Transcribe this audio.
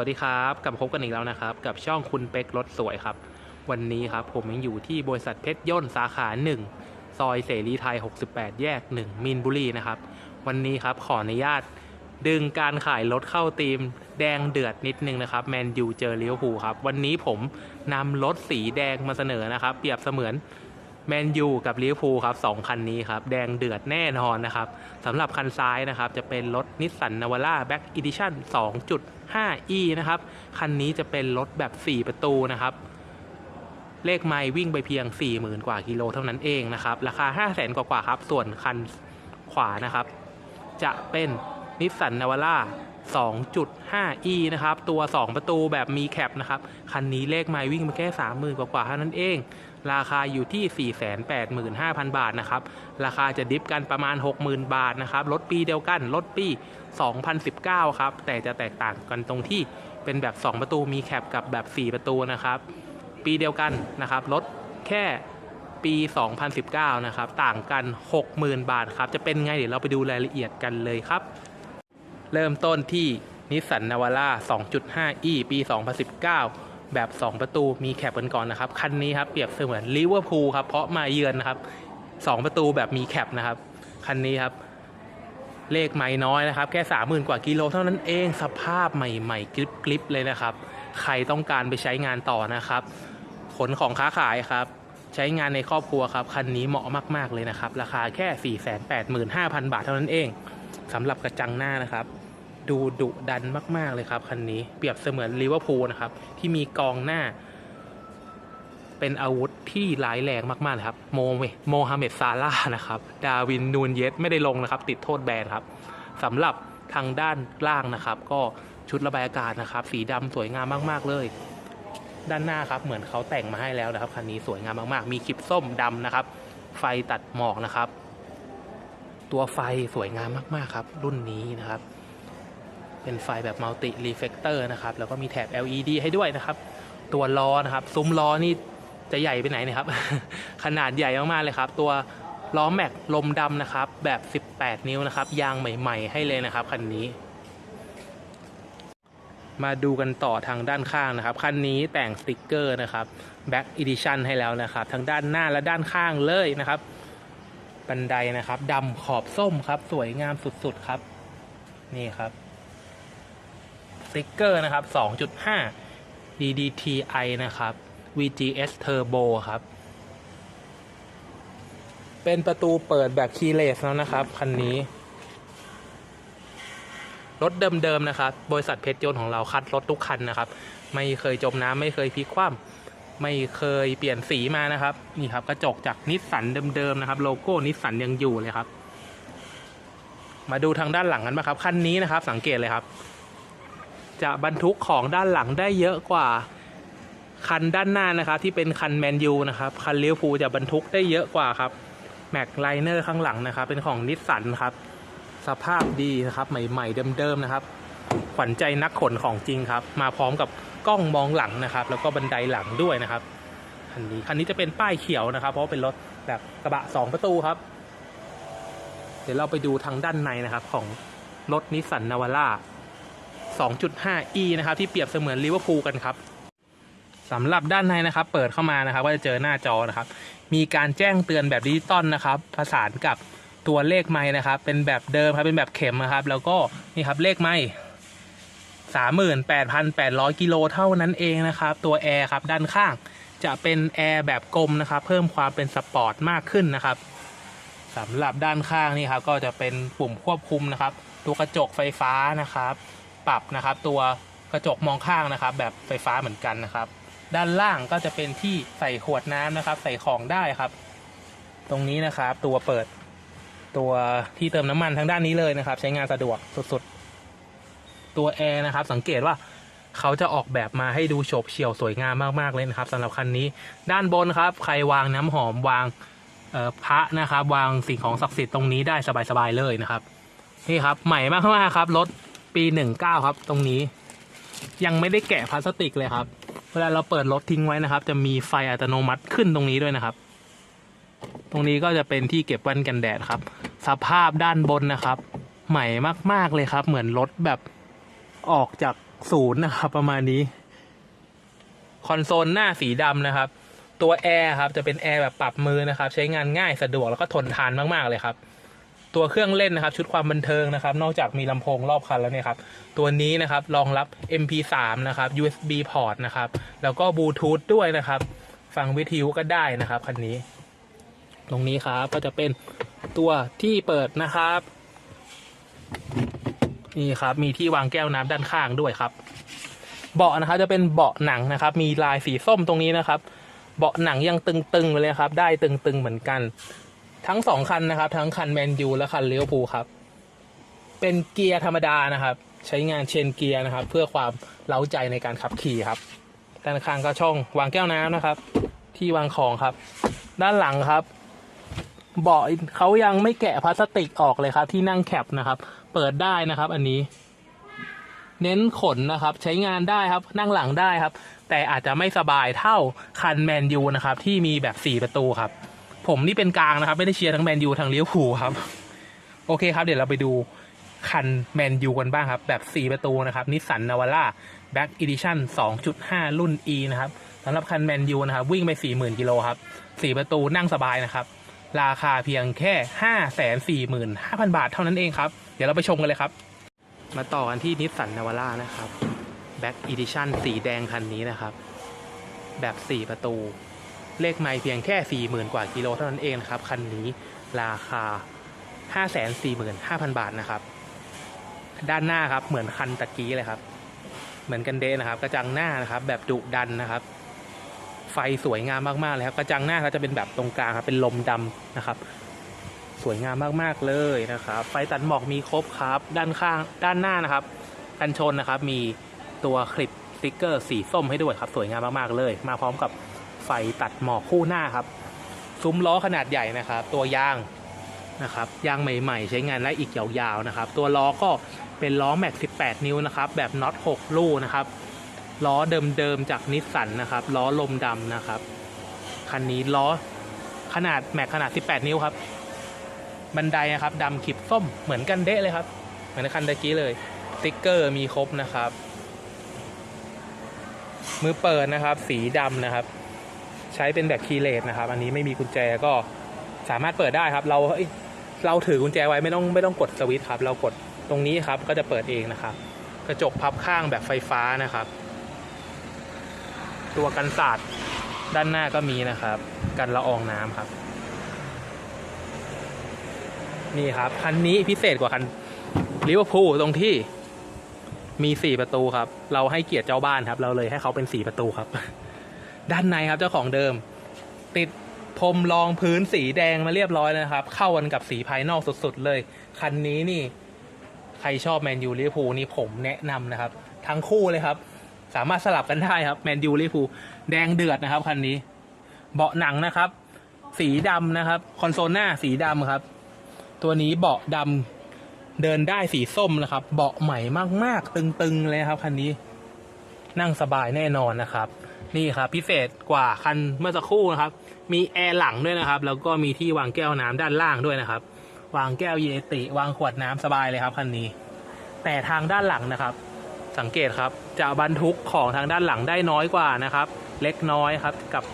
วัสดีครับกลับพบกันอีกแล้วนะครับ กับช่องคุณเป็กรถสวยครับ วันนี้ครับผมยังอยู่ที่บริษัทเพชรย่นต์สาขา 1 ซอยเสรีไทย 68 แยก 1มินบุรีนะครับ วันนี้ครับขออนุญาต ดึงการขายรถเข้าทีมแดงเดือดนิดนึงนะครับแมนยูเจอเลี้ยวภูครับ วันนี้ผมนำรถสีแดงมาเสนอนะครับ เปรียบเสมือน แมนยูกับลิเวอร์พูลครับสองคันนี้ครับแดงเดือดแน่นอนนะครับสำหรับคันซ้ายนะครับจะเป็นรถนิสสันนาวาร่าแบ็กอีดิชั่น 2.5e นะครับคันนี้จะเป็นรถแบบ 4 ประตูนะครับเลขไมล์วิ่งไปเพียง 40,000 กว่ากิโลเท่านั้นเองนะครับราคา 500,000กว่ากว่าๆครับส่วนคันขวานะครับจะเป็นนิสสันนาวาร่า 2.5e นะครับ ตัว 2 ประตูแบบมีแคปนะครับ คันนี้เลขไมล์วิ่งไปแค่ 30,000กว่ากว่าๆเท่านั้นเอง ราคาอยู่ที่ 485,000 บาทนะครับ ราคาจะดิฟกันประมาณ 60,000 บาทนะครับ รถปีเดียวกัน รถปี 2019 ครับ แต่จะแตกต่างกันตรงที่เป็นแบบ 2 ประตูมีแคปกับแบบ 4 ประตูนะครับ ปีเดียวกันนะครับรถแค่ปี 2019 นะครับ ต่างกัน 60,000 บาทครับ จะเป็นไงเดี๋ยวเราไปดูรายละเอียดกันเลยครับ เริ่มต้นที่นิสสันนาวาร่า 2.5e ปี 2019 แบบ 2 ประตูมีแคปกันก่อนนะครับ คันนี้ครับเปรียบเสมือนลิเวอร์พูลครับ เพราะมาเยือนนะครับ 2 ประตูแบบมีแคปนะครับ คันนี้ครับ เลขไม่น้อยนะครับ แค่ 30,000 กว่ากิโลเท่านั้นเองสภาพใหม่ๆ กริบๆ เลยนะครับ ใครต้องการไปใช้งานต่อนะครับ ขนของค้าขายครับใช้งานในครอบครัวครับ คันนี้เหมาะมาก ๆ เลยนะครับ ราคาแค่ 485,000 บาทเท่านั้นเอง สำหรับกระจังหน้านะครับ ดูดุดันมาก ๆ เลยครับคันนี้เปรียบเสมือนลิเวอร์พูลนะครับ ที่มีกองหน้า เป็นอาวุธที่ร้ายแรงมาก ๆ เลยครับโมเมโมฮัมเหม็ดซาร่านะครับ ดาวินนูนเยสไม่ได้ลงนะครับ ติดโทษแบนครับสำหรับทางด้านล่างนะครับ ก็ชุดระบายอากาศนะครับ สีดำสวยงามมาก ๆ เลยด้านหน้าครับเหมือนเขาแต่งมาให้แล้วนะครับคันนี้สวยงามมากๆ มีคลิปส้มดำนะครับ ไฟตัดหมอกนะครับ ตัวไฟสวยงามมาก ๆ ครับ รุ่นนี้นะครับ เป็นไฟแบบมัลติรีเฟกเตอร์นะครับ แล้วก็มีแถบ LED ให้ด้วยนะครับ ตัวล้อนะครับ ซุ้มล้อนี่จะใหญ่ไปไหนเนะครับ ขนาดใหญ่มาก ๆ เลยครับ ตัวล้อแม็กลมดำนะครับ แบบ 18 นิ้วนะครับ ยางใหม่ ๆ ให้เลยนะครับคันนี้ มาดูกันต่อทางด้านข้างนะครับ คันนี้แต่งสติกเกอร์นะครับ Back Edition ให้แล้วนะครับ ทั้งด้านหน้าและด้านข้างเลยนะครับ บันไดนะครับดำขอบส้มครับ สวยงามสุดๆครับ นี่ครับสติกเกอร์นะครับ 2.5 DDTI นะครับ VGS Turbo ครับ เป็นประตูเปิดแบบคีย์เลสแล้วนะครับ คันนี้ รถเดิมๆนะครับ บริษัทเพชรยนต์ของเราคัดรถทุกคันนะครับ ไม่เคยจมน้ำไม่เคยพลิกคว่ำ ไม่เคยเปลี่ยนสีมานะครับ นี่ครับกระจกจากนิสสันเดิมๆนะครับ โลโก้นิสสันยังอยู่เลยครับ มาดูทางด้านหลังกันบ้างครับคันนี้นะครับ สังเกตเลยครับ จะบรรทุกของด้านหลังได้เยอะกว่าคันด้านหน้านะครับ ที่เป็นคันแมนยูนะครับคันเลี้ยวฟูจะบรรทุกได้เยอะกว่าครับแม็กไลเนอร์ข้างหลังนะครับ เป็นของนิสสันครับ สภาพดีนะครับ ใหม่ๆเดิมๆนะครับ ขวัญใจนักขนของจริงครับ มาพร้อมกับกล้องมองหลังนะครับ แล้วก็บันไดหลังด้วยนะครับคันนี้คันนี้จะเป็นป้ายเขียวนะครับ เพราะเป็นรถแบบกระบะสองประตูครับ เดี๋ยวเราไปดูทางด้านในนะครับ ของรถนิสสันนาวาร่า 2.5e นะครับ ที่เปรียบเสมือนลิเวอร์พูลกันครับสำหรับด้านในนะครับ เปิดเข้ามานะครับ ก็จะเจอหน้าจอนะครับ มีการแจ้งเตือนแบบดิจิตอลนะครับผสานกับตัวเลขไม้นะครับ เป็นแบบเดิมครับเป็นแบบเข็มนะครับ แล้วก็นี่ครับเลขไม้ สามหมื่นแปดพันแปดร้อยกิโลเท่านั้นเองนะครับ ตัวแอร์ครับด้านข้างจะเป็นแอร์แบบกลมนะครับ เพิ่มความเป็นสปอร์ตมากขึ้นนะครับสำหรับด้านข้างนี่ครับก็จะเป็นปุ่มควบคุมนะครับ ตัวกระจกไฟฟ้านะครับ ปรับนะครับ ตัวกระจกมองข้างนะครับ แบบไฟฟ้าเหมือนกันนะครับ ด้านล่างก็จะเป็นที่ใส่ขวดน้ำนะครับ ใส่ของได้ครับ ตรงนี้นะครับตัวเปิด ตัวที่เติมน้ำมันทางด้านนี้เลยนะครับ ใช้งานสะดวกสุดๆ ตัวแอร์นะครับ สังเกตว่าเขาจะออกแบบมาให้ดูโฉบเฉี่ยวสวยงามมากๆเลยนะครับสำหรับคันนี้ ด้านบนครับ ใครวางน้ำหอมวางพระนะครับ วางสิ่งของศักดิ์สิทธิ์ตรงนี้ได้สบายๆเลยนะครับนี่ครับใหม่มากๆครับรถปีหนึ่งเก้าครับ ตรงนี้ ยังไม่ได้แกะพลาสติกเลยครับ เวลาเราเปิดรถทิ้งไว้นะครับ จะมีไฟอัตโนมัติขึ้นตรงนี้ด้วยนะครับ ตรงนี้ก็จะเป็นที่เก็บแว่นกันแดดครับ สภาพด้านบนนะครับ ใหม่มากๆเลยครับ เหมือนรถแบบ ออกจาก60นะครับ ประมาณนี้ คอนโซลหน้าสีดำนะครับ ตัวแอร์ครับจะเป็นแอร์แบบปรับมือนะครับ ใช้งานง่ายสะดวกแล้วก็ทนทานมาก ๆ เลยครับ ตัวเครื่องเล่นนะครับ ชุดความบันเทิงนะครับ นอกจากมีลำโพงรอบคันแล้วเนี่ยครับ ตัวนี้นะครับรองรับ MP3 นะครับ USB port นะครับ แล้วก็บลูทูธด้วยนะครับ ฟังวิทยุก็ได้นะครับคันนี้ ตรงนี้ครับก็จะเป็นตัวที่เปิดนะครับ นี่ครับ มีที่วางแก้วน้ำด้านข้างด้วยครับ เบาะนะครับจะเป็นเบาะหนังนะครับ มีลายสีส้มตรงนี้นะครับ เบาะหนังยังตึงๆเลยครับ ได้ตึงๆเหมือนกัน ทั้งสองคันนะครับ ทั้งคันแมนยูและคันเลี้ยวภูครับ เป็นเกียร์ธรรมดานะครับ ใช้งานเชนเกียร์นะครับ เพื่อความเล้าใจในการขับขี่ครับ ด้านข้างก็ช่องวางแก้วน้ำนะครับ ที่วางของครับ ด้านหลังครับเบาะเขายังไม่แกะพลาสติกออกเลยครับ ที่นั่งแคปนะครับ เปิดได้นะครับ อันนี้ เน้นขนนะครับ ใช้งานได้ครับ นั่งหลังได้ครับ แต่อาจจะไม่สบายเท่าคันแมนยูนะครับ ที่มีแบบสี่ประตูครับ ผมนี่เป็นกลางนะครับ ไม่ได้เชียร์ทั้งแมนยูทั้งเลี้ยวผูครับ โอเคครับ เดี๋ยวเราไปดูคันแมนยูกันบ้างครับ แบบ 4 ประตูนะครับนิสสันนาวาร่าแบ็กอีดิชั่น2.5 รุ่น E นะครับสำหรับคันแมนยูนะครับ วิ่งไป 40,000 กิโลครับ 4 ประตูนั่งสบายนะครับ ราคาเพียงแค่ 545,000 บาทเท่านั้นเองครับ เดี๋ยวเราไปชมกันเลยครับ มาต่อกันที่นิสสันนาวาร่านะครับแบ็กอีดิชั่นสีแดงคันนี้นะครับ แบบ 4 ประตู เลขไม่เพียงแค่ 40,000 กว่ากิโลเท่านั้นเองนะครับ คันนี้ราคา 545,000 บาทนะครับ ด้านหน้าครับเหมือนคันตะกี้เลยครับ เหมือนกันเดะนะครับ กระจังหน้านะครับ แบบดุดันนะครับ ไฟสวยงามมากๆเลยครับกระจังหน้าเขาจะเป็นแบบตรงกลางครับเป็นลมดำนะครับ สวยงามมากๆเลยนะครับ ไฟตัดหมอกมีครบครับ ด้านข้างด้านหน้านะครับกันชนนะครับ มีตัวคลิปสติกเกอร์สีส้มให้ด้วยครับ สวยงามมากๆเลย มาพร้อมกับไฟตัดหมอกคู่หน้าครับ ซุ้มล้อขนาดใหญ่นะครับ ตัวยางนะครับยางใหม่ ๆ ใช้งานได้อีกยาวๆนะครับ ตัวล้อก็เป็นล้อแม็ก 18 นิ้วนะครับ แบบน็อต 6 ลูกนะครับ ล้อเดิมๆจากนิสสันนะครับ ล้อลมดำนะครับ คันนี้ล้อขนาดแม็กขนาด 18 นิ้วครับ บันไดนะครับดำขีดส้มเหมือนกันเดะเลยครับ เหมือนคันตะกี้เลยสติ๊กเกอร์มีครบนะครับ มือเปิดนะครับ สีดำนะครับ ใช้เป็นแบบคีย์เลสนะครับ อันนี้ไม่มีกุญแจก็สามารถเปิดได้ครับ เราเราถือกุญแจไว้ไม่ต้องไม่ต้องกดสวิตช์ครับ เรากดตรงนี้ครับก็จะเปิดเองนะครับ กระจกพับข้างแบบไฟฟ้านะครับ ตัวกันสาดด้านหน้าก็มีนะครับ กันละอองน้ำครับ นี่ครับคันนี้พิเศษกว่าคันลิเวอร์พูลตรงที่มีสี่ประตูครับ เราให้เกียรติเจ้าบ้านครับ เราเลยให้เขาเป็นสี่ประตูครับ ด้านในครับเจ้าของเดิม ติดพรมรองพื้นสีแดงมาเรียบร้อยแล้วนะครับ เข้ากันกับสีภายนอกสุดๆเลย คันนี้นี่ ใครชอบแมนยูลิเวอร์พูลนี่ผมแนะนำนะครับ ทั้งคู่เลยครับ สามารถสลับกันได้ครับแมนยูลิเวอร์พูแดงเดือดนะครับคันนี้ เบาะหนังนะครับ สีดำนะครับ คอนโซลหน้าสีดำครับ ตัวนี้เบาะดำเดินได้สีส้มนะครับ เบาะใหม่มากๆ ตึงๆเลยครับคันนี้ นั่งสบายแน่นอนนะครับ นี่ครับ พิเศษกว่าคันเมื่อสักครู่นะครับ มีแอร์หลังด้วยนะครับ แล้วก็มีที่วางแก้วน้ำด้านล่างด้วยนะครับ วางแก้วเยติ วางขวดน้ำสบายเลยครับคันนี้ แต่ทางด้านหลังนะครับ สังเกตครับจะบรรทุกของทางด้านหลังได้น้อยกว่านะครับ เล็กน้อยครับกับ